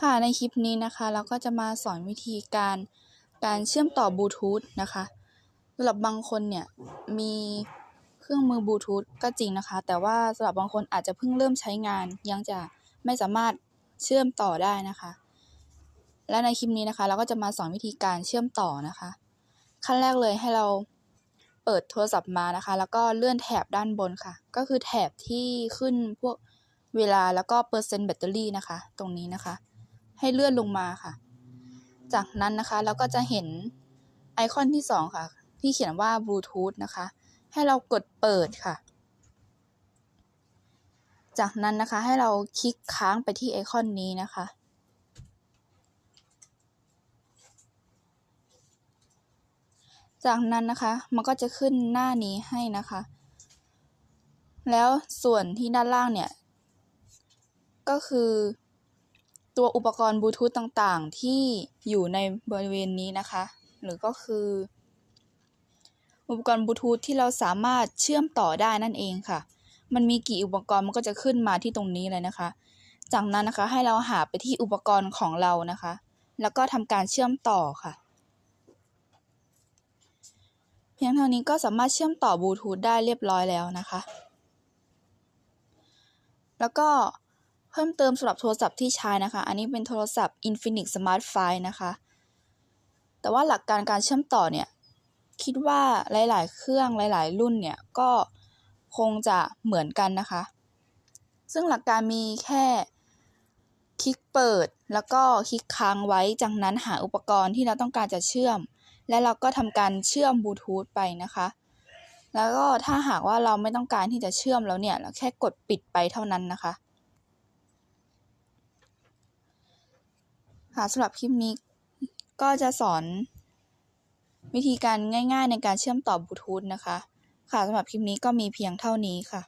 ค่ะในคลิปนี้นะคะ เราก็จะมาสอนวิธีการการเชื่อมต่อบลูทูธนะคะสำหรับบางคนเนี่ยมีเครื่องมือบลูทูธก็จริงนะคะ แต่ว่าสำหรับบางคนอาจจะเพิ่งเริ่มใช้งาน ยังจะไม่สามารถเชื่อมต่อได้นะคะ และในคลิปนี้นะคะ เราก็จะมาสอนวิธีการเชื่อมต่อนะคะ ขั้นแรกเลยให้เราเปิดโทรศัพท์มานะคะ แล้วก็เลื่อนแถบด้านบนค่ะ ก็คือแถบที่ขึ้นพวก เวลาแล้วก็เปอร์เซ็นต์แบตเตอรี่นะคะ ตรงนี้นะคะ ให้เลื่อนลงมาค่ะ จากนั้นนะคะเราก็จะเห็นไอคอนที่สองค่ะ ที่เขียนว่าบลูทูธนะคะ ให้เรากดเปิดค่ะ จากนั้นนะคะให้เราคลิกค้างไปที่ไอคอนนี้นะคะจากนั้นนะคะ มันก็จะขึ้นหน้านี้ให้นะคะ แล้วส่วนที่ด้านล่างเนี่ย ก็คือ ตัวอุปกรณ์บลูทูธต่างๆ ที่อยู่ในบริเวณนี้นะคะ หรือก็คือ อุปกรณ์บลูทูธที่เราสามารถเชื่อมต่อได้นั่นเองค่ะ มันมีกี่อุปกรณ์มันก็จะขึ้นมาที่ตรงนี้เลยนะคะ จากนั้นนะคะให้เราหาไปที่อุปกรณ์ของเรานะคะ แล้วก็ทำการเชื่อมต่อค่ะเพียงเท่านี้ก็สามารถเชื่อมต่อบลูทูธได้เรียบร้อยแล้วนะคะ แล้วก็ พิ่มเติมสำหรับโทรศัพท์ที่ใช้นะคะ อันนี้เป็นโทรศัพท์ Infinix Smart 5นะคะ แต่ว่าหลักการการเชื่อมต่อเนี่ย คิดว่าหลาย ๆ เครื่องหลาย ๆ รุ่นเนี่ยก็คงจะเหมือนกันนะคะ ซึ่งหลักการมีแค่คลิกเปิดแล้วก็คลิกค้างไว้ จากนั้นหาอุปกรณ์ที่เราต้องการจะเชื่อม และเราก็ทำการเชื่อมบลูทูธไปนะคะ แล้วก็ถ้าหากว่าเราไม่ต้องการที่จะเชื่อมแล้วเนี่ย เราแค่กดปิดไปเท่านั้นนะคะ ค่ะสำหรับคลิปนี้ก็จะสอนวิธีการง่ายๆในการเชื่อมต่อบลูทูธนะคะ ค่ะสำหรับคลิปนี้ก็มีเพียงเท่านี้ค่ะ